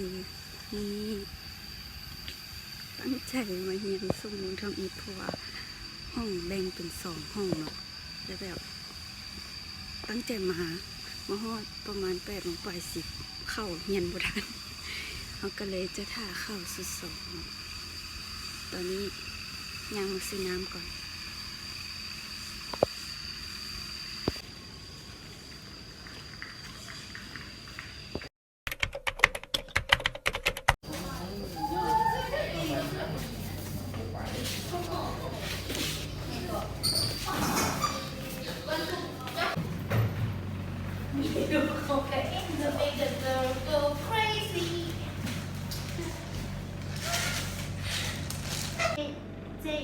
ือนี่ตั้งใจมาเฮียนสูงทองอีกเพราวห้องแบ่งเป็นสองห้องเนาะแล้วแบบ ตั้งใจมามาหอดประมาณแปดโมงป่ายสิบเข้าเฮียนบุทันเขาก็เลยจะท่าเข้าสุดสองตอนนี้ยังมาซื้อน้ำก่อน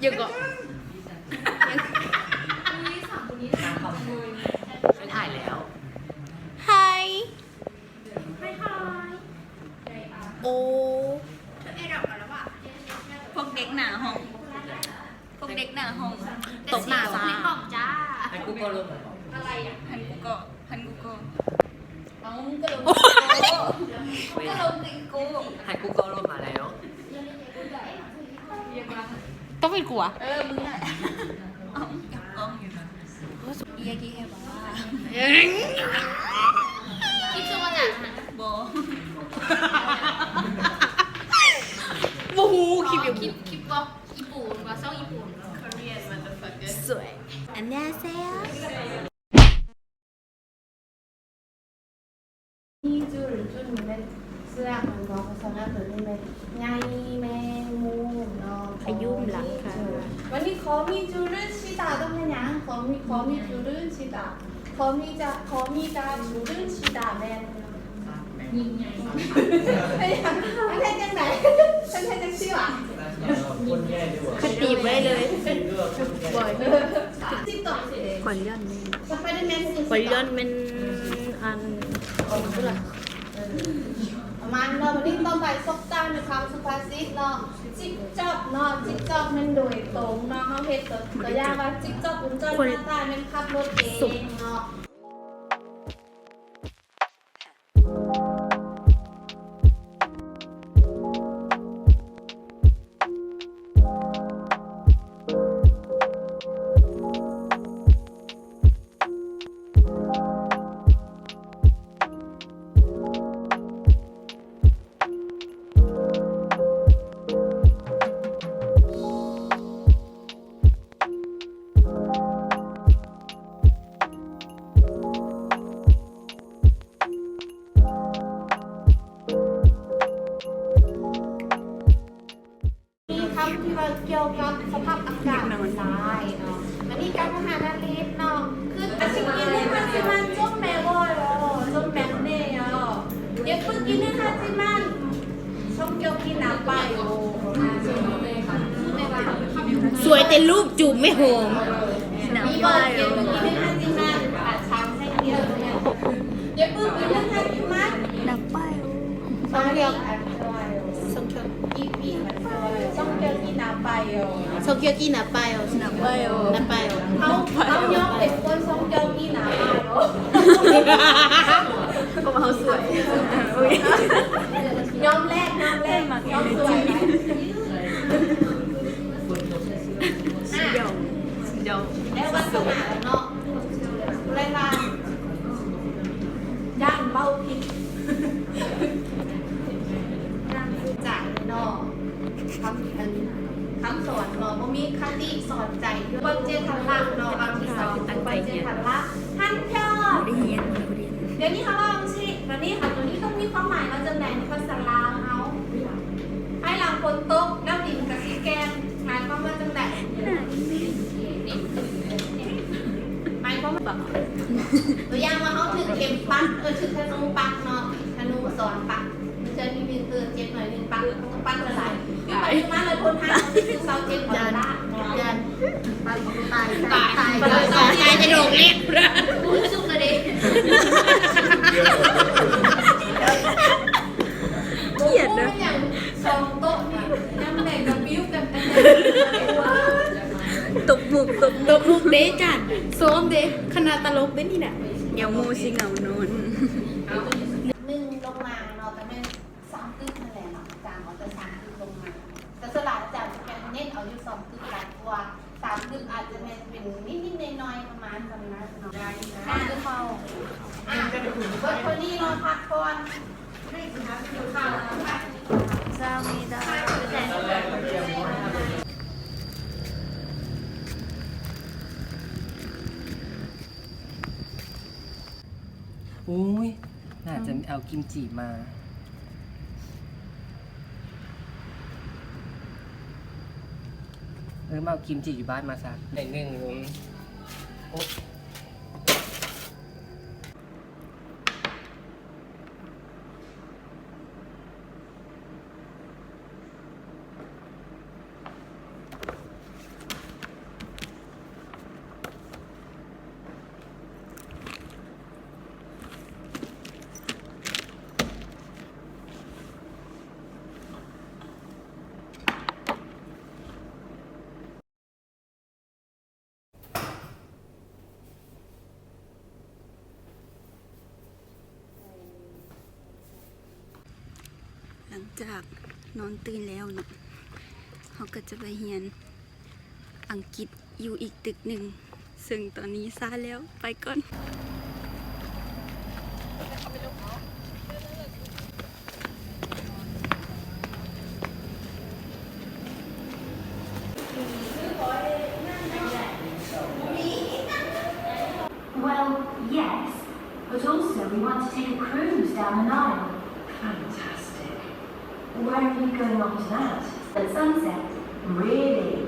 โยก็ไม่ถ่ายแล้ว ไฮโอ้เอรับมาแล้วว่ะพวกเด็กหนาห้อง พวกเด็กหนาห้องตบหน้าจ้าในห้องจ้าไอ้กูก็ลงอะไรอะพันกูก็พันกูก็เอาก็ลงก็ลงติงกูไอ้กูก็ลงมาแล้ว ต้องเป็นกลัวเออมึงอะอ้อมกกล้องอยู่นะเอียกี้แค่บอกว่าคิดซะว่าหนังอบูฮูคลิปอยู่คิปคิปบอกญี่ปุ่นว่าซ่องญี่ปุ่น Korean motherfucker สวยอันนี้เซลนี่จุดจุดม่นเป็นเสื้อของน้องสองหน้าตัวนี่เป็นไงแมงมุมเนาะ ขยุ่มหลังค่ะวันนี้ขอมีจุรุ่นชิตาต้องเป็นยังขอมีขอมีจุรุ่นชิตาขอมีจะขอมีจะจุรุ่นชิตาแมนยิงใหญ่ไม่ยังไม่ใช่จังไหนฉันใช่จังชื่อวะคือตีบไว้เลยบ่อยติ๊กต็อกสิขวัญย่อนนี่สไปเดอร์แมนคอยย้อนเป็นอันของเพื่อนประ มันเนาะวันนี้ต้องไปซอกจ้าในคำสุภาษิตเนาะจิกจอบเนาะจิกจอบมันโดยตรงเนาะเขาเห็นตัวตัวอย่างว่าจิกจอบคุณจอบหน้าตามันขับรถเองเนาะ แต่รูปจูบไม่หอมมีบ่อยเดี๋ยวฝึกกินนี่ค่ะจิมันองเดียวเนี่ยวกินนี่ค่ะจิมันนักป้ายสองเดียวกันส่งเคียวอีกอีกมันสองเกี่ยวกินน้ำไปอ๋อส่งเคียวกี่นาไปอะนาไปอะนาไปอะเขาเขายอมเป็นคนทรงเจ้าที่หนามาเนาะก็มาเขาสวย ยอมแรกยอมแรกยอมสวยไหม เดี๋ยวเดี๋ยว แล้ววันสงาเนาะรายการย่างเบ้าพริกย่างคือจ่ายเนาะ คำอันคำสอนเนาะบ่มีคติสอนใจคนเจทันละเนาะบางทีสอนคนเจทันละท่านยอดเดี๋ยวนี้เขาว่าชิวันนี้ค่ะตัวนี้ต้องมีความหมายมาจากไหนในภาษาลาวเขาให้หลังฝนตกน้ำดินกับสีแกงหมายความว่าจังไหนหมายความว่าแบบตัวอย่างว่าเขาถือเข็มปักเออถือธนูปักเนาะธนูสอนปักเจอ มีมีเตือนเจ็บหน่อยนึงปักปักละลายคือไปายมาเลยคนไทยเขาจะซื้อเสาเจ็ดจานจานตายตายตายตายตายตายจะโดดเล็กพูดสุกเลยดิเกลียดนะอย่างสองโต๊ะนี่น้ำแดงกับบิ้วกันกันตบมุกตบตบลูกเด้จันซ้อมเด้ขนาดตลกเด้นี่น่ะเดี๋ยวมูสิเหงานอน จะเป็นเป็นนิดๆหน้อยๆประมาณนั้นนะเนาะได้ค่ะเข้าอะคนนี้นอนพักก่อนให้สิคะอยู่ข้าวพักเจ้าม่ได้อุ้ยน่าจะเอากิมจิมา เออมาเอากิมจิอยู่บ้านมาสักหนึ่งหนึ่งลยโอ๊ะหลัง จากนอนตื่นแล้วเนาะเขาก็จะไปเรียนอังกฤษอยู่อีกตึกหนึ่ง ซึ่งตอนนี้ซาแล้วไปก่อน Well, yes, but also we want to take a cruise down the Nile. Fantastic. Where are you going after that? At sunset. Really?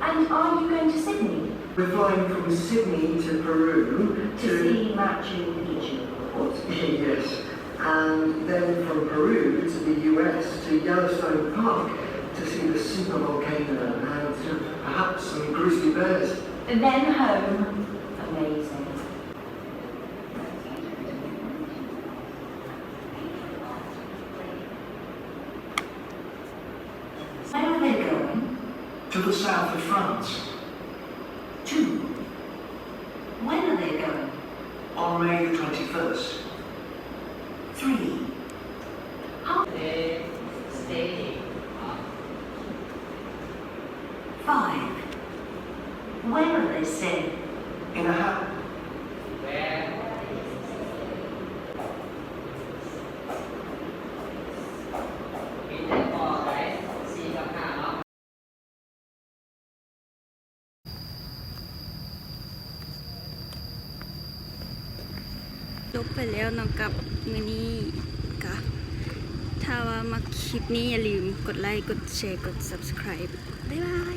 And are you going to Sydney We're flying from Sydney to Peru to see Machu Picchu, of course? yes, and then from Peru to the US to Yellowstone Park to see the super volcano and perhaps some grizzly bears. And then home. Amazing. Where are they going? To the south of France Two. When are they going? on May the 21st. Three. Five. Where are they staying? แล้วน้องกับมือนี้กะถ้าว่ามาคลิปนี้อย่าลืมกดไลค์ กดแชร์ กด subscribe บ๊ายบาย